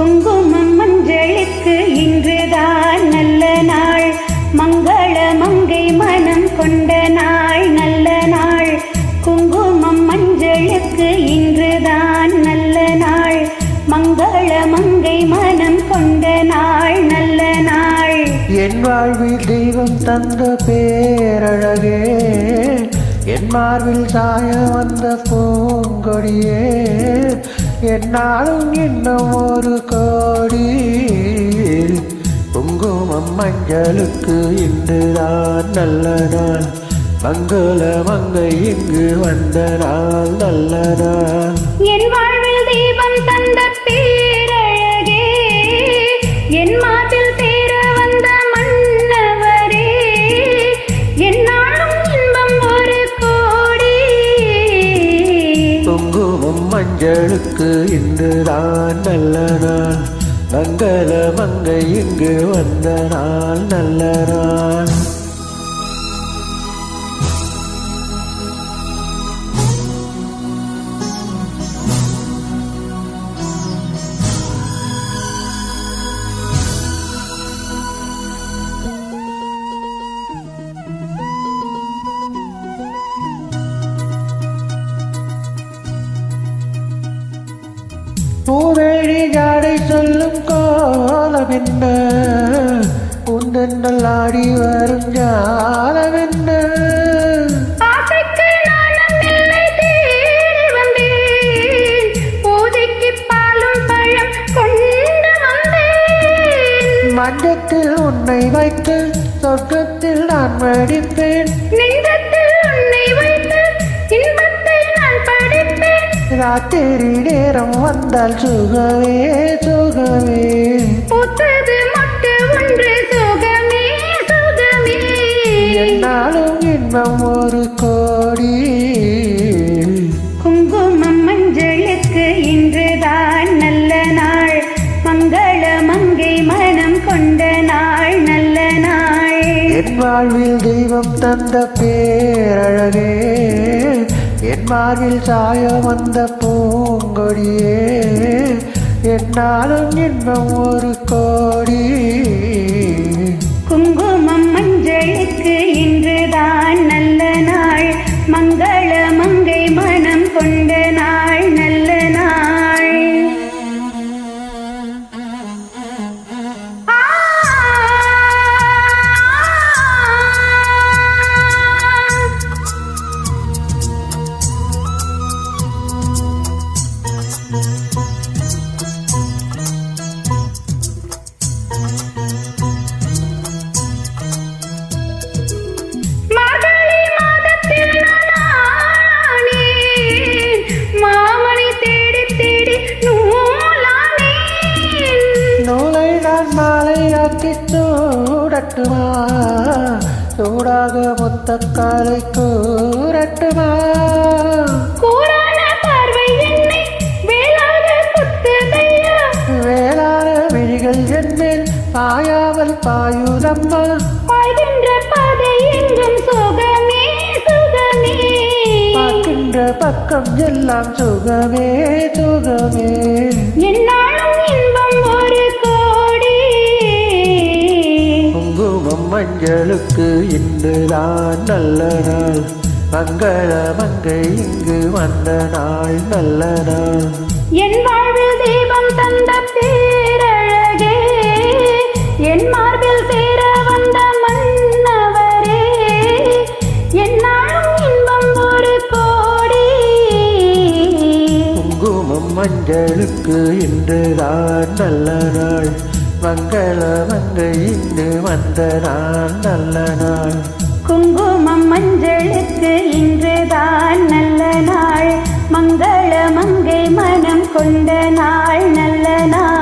குங்குமம் மஞ்சளுக்கு இன்றுதான் நல்ல நாள். மங்கள மங்கை மனம் கொண்ட நாள் நல்ல நாள். குங்குமம் மஞ்சளுக்கு இன்றுதான் நல்ல நாள். மங்கள மங்கை மனம் கொண்ட நாள் நல்ல நாள். என் வாழ்வில் தெய்வம் தந்த பேரழகே என் மார்பில் சாய வந்த பூங்கொடியே என்னாலும் இன்னும் ஒரு கோடி. குங்குமம் மஞ்சளுக்கு இன்றுதான் நல்ல நாள். மங்கள மங்கை இங்கு வந்த நாள் நல்ல நாள். மஞ்சளுக்கு இன்றுதான் நல்ல நாள். மங்கள மங்கை இங்கு வந்த நாள் நல்ல நாள். பூவேழி ஜாடை சொல்லும் கோலமென்ன உந்தென்னல் ஆடி வரும் கொண்டு வந்தேன். மஞ்சத்தில் உன்னை வைத்து சொர்க்கத்தில் நான் வடிப்பேன். ராத்திரி நேரம் வந்தால் சுகமே சுகமே. பூத்தது மொட்டு ஒன்று சுகமே சுகமே. என்னாலும் இன்பம் ஒரு கோடி. குங்குமம் மஞ்சளுக்கு இன்றுதான் நல்ல நாள். மங்கள மங்கை மனம் கொண்ட நாள் நல்ல நாள். என் வாழ்வில் தெய்வம் தந்த பேரழகே. என் மார்பில் சாய வந்த பூங்கொடியே என்னாலும் இன்பம் ஒரு கோடி. மாலையாக்கி சூடட்டுமா சூடாக மொத்த காலை கூறட்டுமா. வேளாண விழிகள் என்மேல் பாயாமல் பாயுதம்மா. பார்க்கின்ற பக்கம் எல்லாம் சுகமே சுகமே. என்னாலும் இன்பம் மஞ்சளுக்கு இன்றுதான் நல்ல நாள். மங்கள மங்கை இங்கு வந்த நாள் நல்ல நாள். என் வாழ்வில் தீபம் தந்த பேரழகே என் மார்பில் சேர வந்த மன்னவரே என்னாலும் இன்பம் ஒரு கோடி. குங்குமம் மஞ்சளுக்கு இன்றுதான் நல்ல நாள். மங்கள மங்கை இங்கு வந்த நாள் நல்ல நாள். குங்குமம் மஞ்சளுக்கு இன்றுதான் நல்ல நாள். மங்கள மங்கை மனம் கொண்ட நாள் நல்ல நாள்.